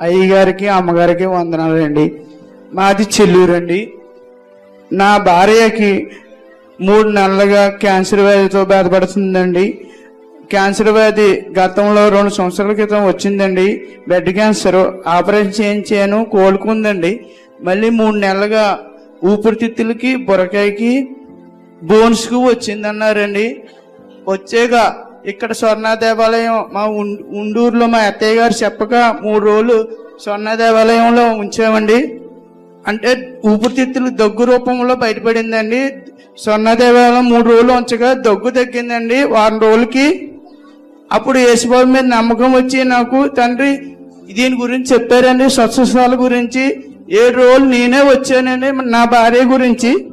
అయ్యగారికి అమ్మగారికి వందనాలండి. మాది చెల్లూరండి. నా భార్యకి మూడు నెలలుగా క్యాన్సర్ వ్యాధితో బాధపడుతుందండి. క్యాన్సర్ వ్యాధి గతంలో రెండు సంవత్సరాల క్రితం వచ్చిందండి. బ్లడ్ క్యాన్సర్ ఆపరేషన్ చేయించాను కోలుకుందండి. మళ్ళీ మూడు నెలలుగా ఊపిరితిత్తులకి బొరకాయకి బోన్స్కు వచ్చిందన్నారండి. వచ్చాక ఇక్కడ స్వర్ణ దేవాలయం మా ఉం- ఉండూరులో మా అత్తయ్య గారు చెప్పగా మూడు రోజులు స్వర్ణ దేవాలయంలో ఉంచామండి. అంటే ఊపిరితిత్తులు దగ్గు రూపంలో బయటపడిందండి. స్వర్ణ దేవాలయం మూడు రోజులు ఉంచగా దగ్గు తగ్గిందండి. వారం రోజులకి. అప్పుడు యేసుబాబు మీద నమ్మకం వచ్చి నాకు తండ్రి దీని గురించి చెప్పారండి స్వచ్ఛస్థాల గురించి. ఏడు రోజులు నేనే వచ్చానండి నా భార్య గురించి.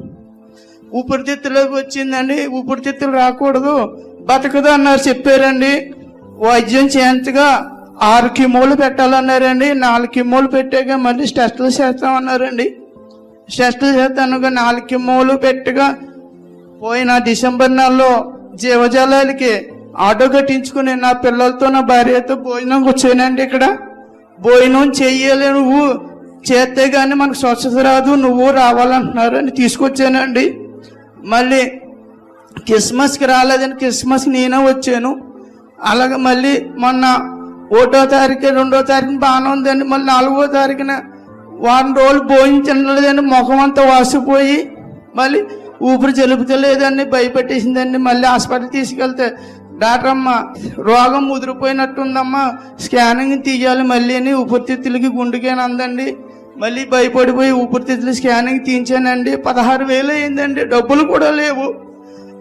ఊపిరితిత్తులోకి వచ్చిందండి. ఊపిరితిత్తులు రాకూడదు. బతకదు అన్నారు చెప్పారండి. వైద్యం చేయంతగా ఆరు కిమోలు పెట్టాలన్నారండి. నాలుగు కిమోలు పెట్టాక మళ్ళీ టెస్టులు చేస్తామన్నారండి. టెస్టులు చేస్తానుగా నాలుగు కిమోలు పెట్టగా పోయిన డిసెంబర్ నెలలో జీవజాలాలకి ఆటో కట్టించుకుని నా పిల్లలతో నా భార్యతో భోజనం వచ్చానండి ఇక్కడ. భోజనం చెయ్యాలి నువ్వు. చేస్తే కానీ మనకు స్వచ్ఛత రాదు. నువ్వు రావాలంటున్నారు అని తీసుకొచ్చానండి. మళ్ళీ క్రిస్మస్కి రాలేదని క్రిస్మస్కి నేనే వచ్చాను. అలాగే మళ్ళీ మొన్న ఒకటో తారీఖు రెండో తారీఖున బాగానే ఉందండి. మళ్ళీ నాలుగో తారీఖున వారం రోజులు భోజనం తినలేదండి. ముఖం అంతా వాసిపోయి మళ్ళీ ఊపిరి జలుపుతలేదండి భయపెట్టేసిందండి. మళ్ళీ హాస్పిటల్ తీసుకెళ్తే డాక్టర్ అమ్మ రోగం ముదిరిపోయినట్టుందమ్మా స్కానింగ్ తీయాలి మళ్ళీ అని ఊపిరితిత్తులకి గుండెకేని అందండి. మళ్ళీ భయపడిపోయి ఊపిరితిత్తులు స్కానింగ్ తీయించానండి. పదహారు వేలు అయిందండి. డబ్బులు కూడా లేవు.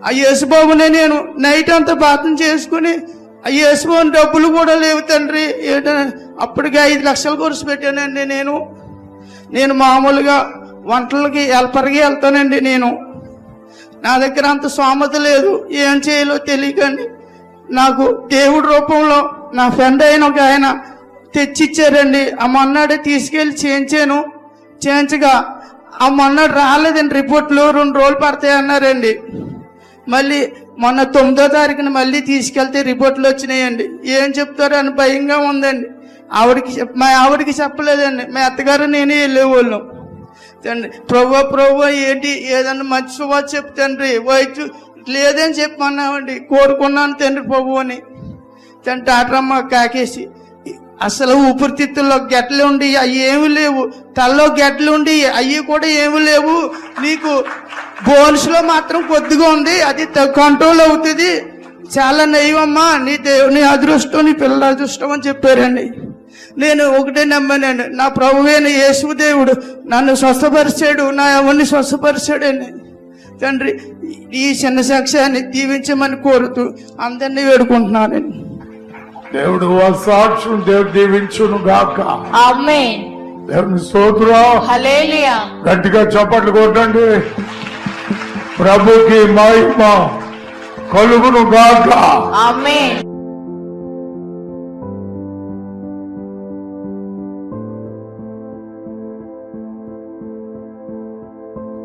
ఆ యేసుబాబునే నేను నైట్ అంతా ప్రార్థన చేసుకుని ఆ యేసుబాబుని డబ్బులు కూడా లేవు తండ్రి. ఏంట? అప్పటికి ఐదు లక్షలు ఖర్చు పెట్టానండి నేను. నేను మామూలుగా వంటలకి హెల్పర్కి వెళ్తానండి నేను. నా దగ్గర అంత స్వామత లేదు. ఏం చేయాలో తెలియకండి. నాకు దేవుడి రూపంలో నా ఫ్రెండ్ అయిన ఒక ఆయన తెచ్చిచ్చారండి. ఆ మొన్నడే తీసుకెళ్ళి చేయించాను. చేయించగా ఆ మొన్నడు రాలేదండి. రిపోర్ట్లు రెండు రోజులు పడతాయి అన్నారండి మళ్ళీ మొన్న తొమ్మిదో తారీఖున మళ్ళీ తీసుకెళ్తే రిపోర్ట్లు వచ్చినాయండి. ఏం చెప్తారో అని భయంగా ఉందండి. ఆవిడకి చెప్- మా ఆవిడకి చెప్పలేదండి. మా అత్తగారు నేనే వెళ్ళేవాళ్ళం. తండ్రి ప్రభు ప్రభు ఏంటి? ఏదన్నా మంచి శుభ చెప్తండ్రి వైద్యు లేదని చెప్పమన్నామండి కోరుకున్నాను తండ్రి ప్రభు అని. తండ్రి డాక్టరమ్మ కాకేసి అసలు ఊపిరితిత్తుల్లో గెట్లు ఉండి అవి ఏమి లేవు. తల్లో గెట్లు ఉండి అవి కూడా ఏమి లేవు. నీకు బోన్స్లో మాత్రం కొద్దిగా ఉంది. అది కంట్రోల్ అవుతుంది. చాలా నయమమ్మా నీ దేవు నీ అదృష్టం నీ పిల్లల అదృష్టం అని చెప్పారండి. నేను ఒకటే నమ్మానండి. నా ప్రభువైన యేసు దేవుడు. నన్ను స్వస్థపరిచాడు. నా ఎవరిని స్వస్థపరిచాడని తండ్రి ఈ చిన్న సాక్ష్యాన్ని దీవించమని కోరుతూ అందరినీ వేడుకుంటున్నానండి. దేవుడు ఆ సాక్షులు దేవుడు దీవించును గాక. ఆమేన్. దేవుని స్తోత్రం. హల్లెలూయా. గట్టిగా చప్పట్లు కొట్టండి. ప్రభుకి మహిమ కలుగును గాక ఆమేన్.